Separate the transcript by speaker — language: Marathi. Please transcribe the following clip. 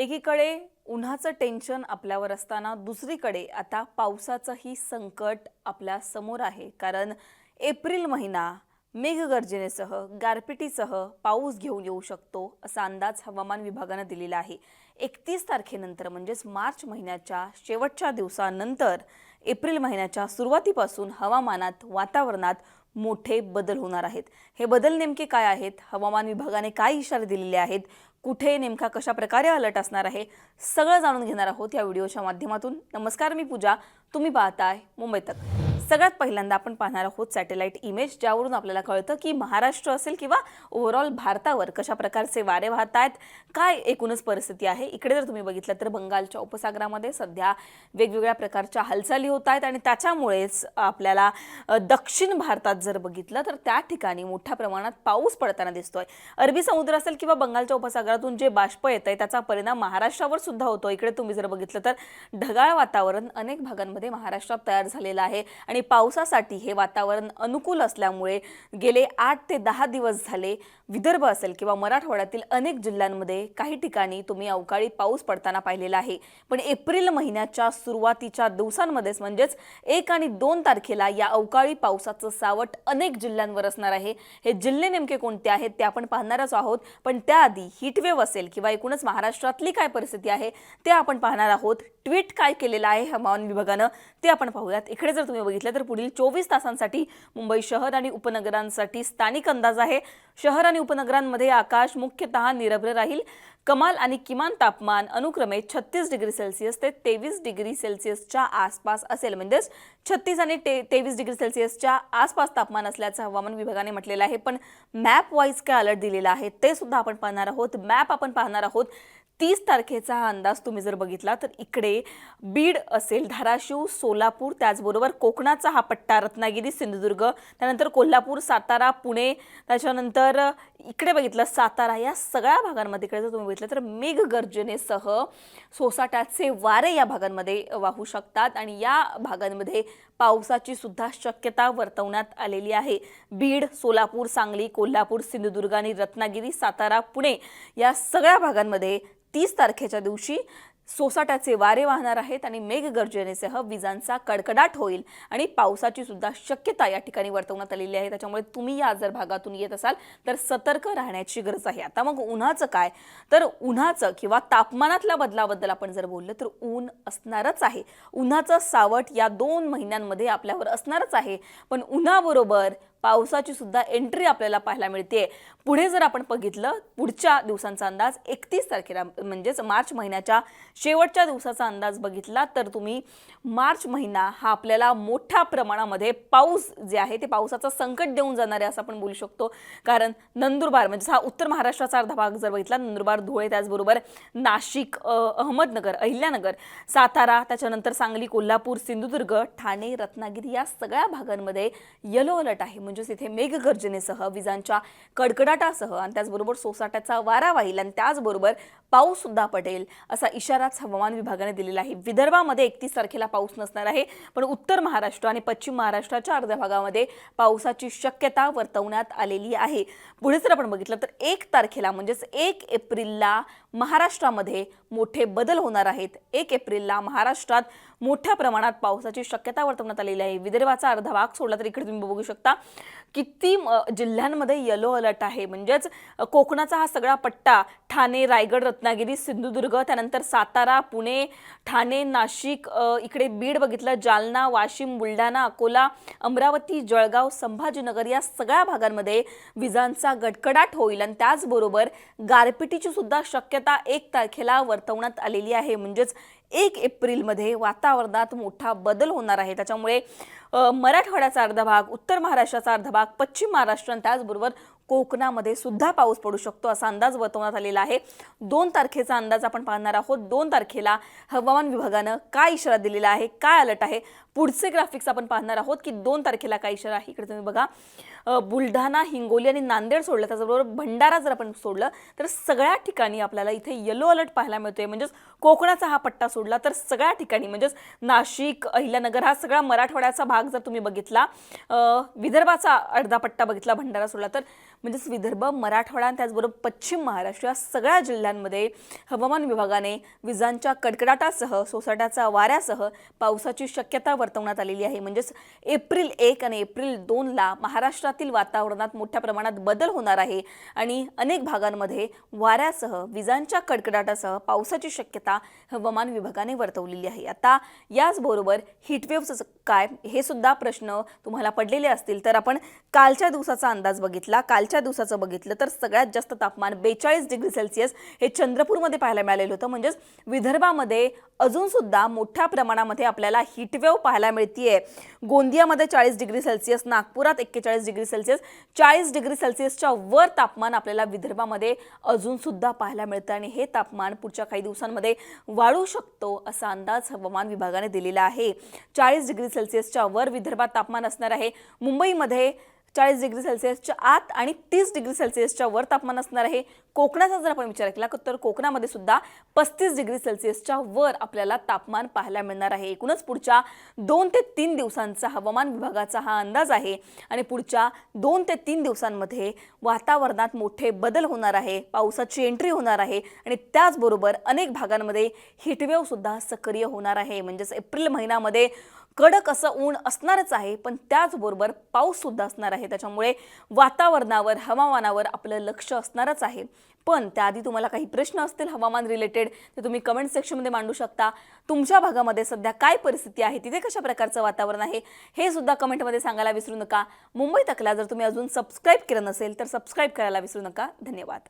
Speaker 1: एकीकडे उन्हाचं टेन्शन आपल्यावर असताना दुसरीकडे आता पावसाचंही संकट आपल्यासमोर आहे. कारण एप्रिल महिना मेघगर्जनेसह गारपिटीसह पाऊस घेऊन येऊ शकतो असा अंदाज हवामान विभागानं दिलेला आहे. एकतीस तारखेनंतर म्हणजेच मार्च महिन्याच्या शेवटच्या दिवसानंतर एप्रिल महिन्याच्या सुरुवातीपासून हवामानात वातावरणात मोठे बदल होणार आहेत. हे बदल नेमके काय आहेत? हवामान विभागाने काय इशारे दिलेले आहेत? कुठे नेमका कशा प्रकारे अलर्ट असणार आहे? सगळं जाणून घेणार आहोत या व्हिडिओच्या माध्यमातून. नमस्कार मी पूजा. तुम्ही पाहताय मुंबई तक. सगळ्यात पहिल्यांदा आपण पाहणार आहोत सॅटेलाइट इमेज ज्यावरून आपल्याला कळतं की महाराष्ट्र असेल किंवा ओव्हरऑल भारतावर कशा प्रकारचे वारे वाहत आहेत काय एकूणच परिस्थिती आहे. इकडे जर तुम्ही बघितलं तर बंगालच्या उपसागरामध्ये सध्या वेगवेगळ्या प्रकारच्या हालचाली होत आहेत आणि त्याच्यामुळेच आपल्याला दक्षिण भारतात जर बघितलं तर त्या ठिकाणी मोठ्या प्रमाणात पाऊस पडताना दिसतोय. अरबी समुद्र असेल किंवा बंगालच्या उपसागरातून जे बाष्प येत आहे त्याचा परिणाम महाराष्ट्रावर सुद्धा होतो. इकडे तुम्ही जर बघितलं तर ढगाळ वातावरण अनेक भागांमध्ये महाराष्ट्रात तयार झालेलं आहे आणि पावसासाठी हे वातावरण अनुकूल असल्यामुळे गेले आठ ते दहा दिवस झाले विदर्भ असेल किंवा मराठवाड्यातील अनेक जिल्ह्यांमध्ये काही ठिकाणी तुम्ही अवकाळी पाऊस पडताना पाहिलेला आहे. पण एप्रिल महिन्याच्या सुरुवातीच्या दिवसांमध्येच म्हणजेच एक आणि दोन तारखेला या अवकाळी पावसाचं सावट अनेक जिल्ह्यांवर असणार आहे. हे जिल्हे नेमके कोणते आहेत ते आपण पाहणारच आहोत. पण त्याआधी हिटवेव्ह असेल किंवा एकूणच महाराष्ट्रातली काय परिस्थिती आहे ते आपण पाहणार आहोत. ट्विट काय केलेलं आहे हवामान विभागानं ते आपण पाहूयात. इकडे जर तुम्ही बघितलं तर पुढील चोवीस तासांसाठी मुंबई शहर आणि उपनगरांसाठी स्थानिक अंदाज आहे. शहर आणि उपनगरांमध्ये आकाश मुख्यतः निरभ्र राहील. कमाल आणि किमान तापमान अनुक्रमे छत्तीस डिग्री सेल्सिअस ते तेवीस डिग्री सेल्सिअसच्या आसपास असेल. म्हणजेच छत्तीस आणि ते तेवीस डिग्री सेल्सिअसच्या आसपास तापमान असल्याचं हवामान विभागाने म्हटलेलं आहे. पण मॅप वाईज काय अलर्ट दिलेला आहे ते सुद्धा आपण पाहणार आहोत. मॅप आपण पाहणार आहोत तीस तारखेचा हा अंदाज तुम्ही जर बघितला तर इकडे बीड असेल धाराशिव सोलापूर त्याचबरोबर कोकणाचा हा पट्टा रत्नागिरी सिंधुदुर्ग त्यानंतर कोल्हापूर सातारा पुणे त्याच्यानंतर इकडे बघितलं सातारा या सगळ्या भागांमध्ये इकडे जर तुम्ही बघितलं तर मेघगर्जनेसह सोसाट्याचे वारे या भागांमध्ये वाहू शकतात. आणि या भागांमध्ये पावसाची सुद्धा शक्यता वर्तवण्यात आलेली आहे. बीड सोलापूर सांगली कोल्हापूर सिंधुदुर्ग आणि रत्नागिरी सातारा पुणे या सगळ्या भागांमध्ये तीस तारखेच्या दिवशी सोसाट्याचे वारे वाहणार आहेत आणि मेघगर्जनेसह विजांचा कडकडाट होईल आणि पावसाची सुद्धा शक्यता या ठिकाणी वर्तवण्यात आलेली आहे. त्याच्यामुळे तुम्ही या जर भागातून येत असाल तर सतर्क राहण्याची गरज आहे. आता मग उन्हाचं काय? तर उन्हाचं किंवा तापमानातल्या बदलाबद्दल आपण जर बोललं तर ऊन असणारच आहे. उन्हाचं सावट या दोन महिन्यांमध्ये आपल्यावर असणारच आहे. पण उन्हाबरोबर पावसाची सुद्धा एंट्री आपल्याला पाहायला मिळते पुढे जर आपण बघितलं पुढच्या दिवसांचा अंदाज एकतीस तारखेला म्हणजेच मार्च महिन्याच्या शेवटच्या दिवसाचा अंदाज बघितला तर तुम्ही मार्च महिना हा आपल्याला मोठ्या प्रमाणामध्ये पाऊस जे आहे ते पावसाचं संकट देऊन जाणार आहे असं आपण बोलू शकतो. कारण नंदुरबार म्हणजे हा उत्तर महाराष्ट्राचा अर्धा भाग जर बघितला नंदुरबार धुळे त्याचबरोबर नाशिक अहमदनगर अहिल्यानगर सातारा त्याच्यानंतर सांगली कोल्हापूर सिंधुदुर्ग ठाणे रत्नागिरी या सगळ्या भागांमध्ये येलो अलर्ट आहे. म्हणजेच इथे मेघगर्जनेसह विजांच्या कडकडाटासह आणि त्याचबरोबर सोसाट्याचा वारा वाहील आणि त्याचबरोबर पाऊस सुद्धा पडेल असा इशाराच हवामान विभागाने दिलेला आहे. विदर्भामध्ये एकतीस तारखेला पाऊस नसणार आहे पण उत्तर महाराष्ट्र आणि पश्चिम महाराष्ट्राच्या अर्ध्या भागामध्ये पावसाची शक्यता वर्तवण्यात आलेली आहे. पुढे जर आपण बघितलं तर एक तारखेला म्हणजेच एक एप्रिलला महाराष्ट्रामध्ये मोठे बदल होणार आहेत. एक एप्रिलला महाराष्ट्रात मोठ्या प्रमाणात पावसाची शक्यता वर्तवण्यात आलेली आहे. विदर्भाचा अर्धा भाग सोडला तर इकडे तुम्ही बघू शकता. किती जिल्ह्यांमध्ये येलो अलर्ट आहे. म्हणजेच कोकणाचा हा सगळा पट्टा ठाणे रायगड रत्नागिरी सिंधुदुर्ग त्यानंतर सातारा पुणे ठाणे नाशिक इकडे बीड बघितलं जालना वाशिम बुलढाणा अकोला अमरावती जळगाव संभाजीनगर या सगळ्या भागांमध्ये विजांचा गडकडाट होईल. आणि त्याचबरोबर गारपिटीची सुद्धा शक्यता एक तारखेला वर्तवण्यात आलेली आहे. म्हणजेच एक एप्रिलमध्ये वातावरणात मोठा बदल होणार आहे. त्याच्यामुळे मराठवाड्याचा अर्धा भाग उत्तर महाराष्ट्राचा अर्धा भाग पश्चिम महाराष्ट्र आणि त्याचबरोबर कोकणामध्ये सुद्धा पाऊस पडू शकतो असा अंदाज वर्तवण्यात आलेला आहे. दोन तारखेचा अंदाज आपण पाहणार आहोत. दोन तारखेला हवामान विभागानं काय इशारा दिलेला आहे? काय अलर्ट आहे? पुढचे ग्राफिक्स आपण पाहणार आहोत की दोन तारखेला काय इशारा आहे? इकडे तुम्ही बघा. बुलढाणा हिंगोली आणि नांदेड सोडलं. त्याचबरोबर भंडारा जर आपण सोडलं तर सगळ्या ठिकाणी आपल्याला इथे येलो अलर्ट पाहायला मिळतोय. म्हणजेच कोकणाचा हा पट्टा सोडला तर सगळ्या ठिकाणी म्हणजेच नाशिक अहिल्यानगर हा सगळा मराठवाड्याचा भाग जर तुम्ही बघितला विदर्भाचा अर्धा पट्टा बघितला भंडारा सोडला तर म्हणजेच विदर्भ मराठवाडा आणि त्याचबरोबर पश्चिम महाराष्ट्र या सगळ्या जिल्ह्यांमध्ये हवामान विभागाने विजांच्या कडकडाटासह सोसाट्याचा वाऱ्यासह पावसाची शक्यता वर्तवण्यात आलेली आहे. म्हणजेच एप्रिल एक आणि एप्रिल दोनला महाराष्ट्रातील वातावरणात मोठ्या प्रमाणात बदल होणार आहे आणि अनेक भागांमध्ये वाऱ्यासह विजांच्या कडकडाटासह पावसाची शक्यता हवामान विभागाने वर्तवलेली आहे. आता याचबरोबर हिटवेव्हचं काय हे सुद्धा प्रश्न तुम्हाला पडलेले असतील. तर आपण कालच्या दिवसाचा अंदाज बघितला. काल कालच्या दिवसाचं बघितलं तर सगळ्यात जास्त तापमान बेचाळीस डिग्री सेल्सिअस हे चंद्रपूरमध्ये पाहायला मिळालेलं होतं. म्हणजेच विदर्भामध्ये अजून सुद्धा मोठ्या प्रमाणामध्ये आपल्याला हिटवेव पाहायला मिळतीये. गोंदियामध्ये चाळीस डिग्री सेल्सिअस नागपुरात एक्केचाळीस डिग्री सेल्सिअस. चाळीस डिग्री सेल्सिअसच्या वर तापमान आपल्याला विदर्भामध्ये अजून सुद्धा पाहायला मिळतं आणि हे तापमान पुढच्या काही दिवसांमध्ये वाढू शकतो असा अंदाज हवामान विभागाने दिलेला आहे. चाळीस डिग्री सेल्सिअसच्या वर विदर्भात तापमान असणार आहे. मुंबईमध्ये चाळीस डिग्री सेल्सिअसच्या आत आणि तीस डिग्री सेल्सिअसच्या वर तापमान असणार आहे. कोकणाचा जर आपण विचार केला तर कोकणामध्ये सुद्धा पस्तीस डिग्री सेल्सिअसच्या वर आपल्याला तापमान पाहायला मिळणार आहे. एकूणच पुढच्या दोन ते तीन दिवसांचा हवामान विभागाचा हा अंदाज आहे आणि पुढच्या दोन ते तीन दिवसांमध्ये वातावरणात मोठे बदल होणार आहे पावसाची एंट्री होणार आहे आणि त्याचबरोबर अनेक भागांमध्ये हिटवेव सुद्धा सक्रिय होणार आहे. म्हणजेच एप्रिल महिन्यामध्ये कडक असं ऊन असणारच आहे पण त्याचबरोबर पाऊससुद्धा असणार आहे. त्याच्यामुळे वातावरणावर हवामानावर आपलं लक्ष असणारच आहे. पण त्याआधी तुम्हाला काही प्रश्न असतील हवामान रिलेटेड ते तुम्ही कमेंट सेक्शनमध्ये मांडू शकता. तुमच्या भागामध्ये सध्या काय परिस्थिती आहे? तिथे कशा प्रकारचं वातावरण आहे? हे सुद्धा कमेंटमध्ये सांगायला विसरू नका. मुंबई तकला जर तुम्ही अजून सबस्क्राईब केलं नसेल तर सबस्क्राईब करायला विसरू नका. धन्यवाद.